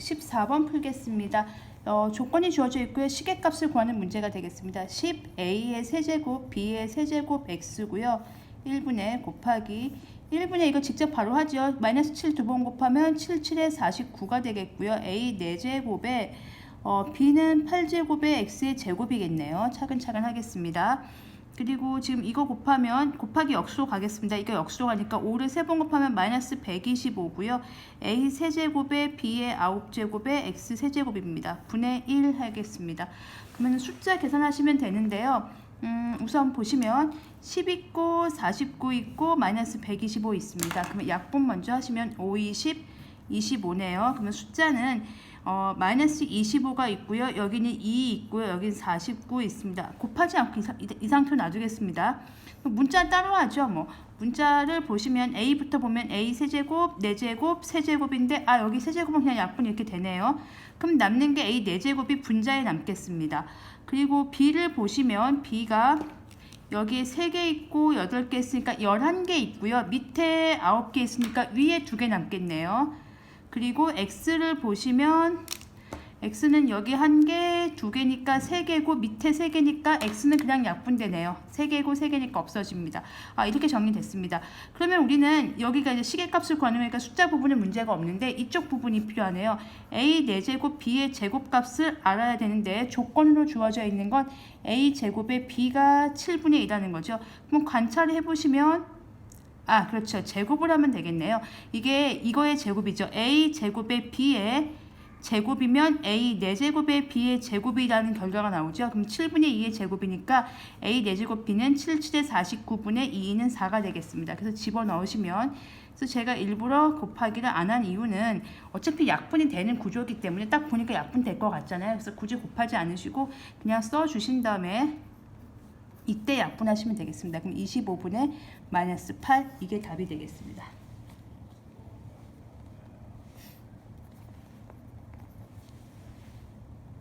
14번 풀겠습니다. 어, 조건이 주어져 있고요. 시계값을 구하는 문제가 되겠습니다. 10a의 세제곱, b의 세제곱 x고요. 1분의 곱하기 1분의 이거 직접 바로 하죠. 마이너스 7 두 번 곱하면 7, 7에 49가 되겠고요. a 4제곱에 어, b는 8제곱에 x의 제곱이겠네요. 차근차근 하겠습니다. 그리고 지금 이거 곱하면 곱하기 역수로 가겠습니다. 이거 역수로 가니까 5를 세번 곱하면 마이너스 125고요. a 세제곱에 b의 9제곱에 x 세제곱입니다. 분의 1 하겠습니다. 그러면 숫자 계산하시면 되는데요. 음, 우선 보시면 10 있고 49 있고 마이너스 125 있습니다. 그러면 약분 먼저 하시면 5, 20, 25네요. 그러면 숫자는 어, 마이너스 25가 있고요. 여기는 2 있고요. 여기는 49 있습니다. 곱하지 않고 이, 이 상태로 놔두겠습니다. 문자 따로 하죠. 뭐 문자를 보시면 A부터 보면 A 세제곱, 4제곱, 세제곱인데 아 여기 세제곱은 그냥 약분 이렇게 되네요. 그럼 남는 게 A 4제곱이 분자에 남겠습니다. 그리고 B를 보시면 B가 여기에 3개 있고 8개 있으니까 11개 있고요. 밑에 9개 있으니까 위에 2개 남겠네요. 그리고 x를 보시면 x는 여기 한 개, 두 개니까 세 개고 밑에 세 개니까 x는 그냥 약분되네요. 세 개고 세 개니까 없어집니다. 아 이렇게 정리됐습니다. 그러면 우리는 여기가 이제 시계값을 구하는 거니까 숫자 부분은 문제가 없는데 이쪽 부분이 필요하네요. a 4제곱 b의 제곱값을 알아야 되는데 조건으로 주어져 있는 건 a 제곱에 b가 7분의 2라는 거죠. 그럼 관찰을 해보시면 아, 그렇죠. 제곱을 하면 되겠네요. 이게 이거의 제곱이죠. a 제곱의 b의 제곱이면 a 4제곱의 b의 제곱이라는 결과가 나오죠. 그럼 7분의 2의 제곱이니까 a 4제곱 b는 7, 7의 49분의 2는 4가 되겠습니다. 그래서 집어넣으시면 그래서 제가 일부러 곱하기를 안 한 이유는 어차피 약분이 되는 구조이기 때문에 딱 보니까 약분 될 것 같잖아요. 그래서 굳이 곱하지 않으시고 그냥 써주신 다음에 이때 약분하시면 되겠습니다. 그럼 25분의 마이너스 8 이게 답이 되겠습니다.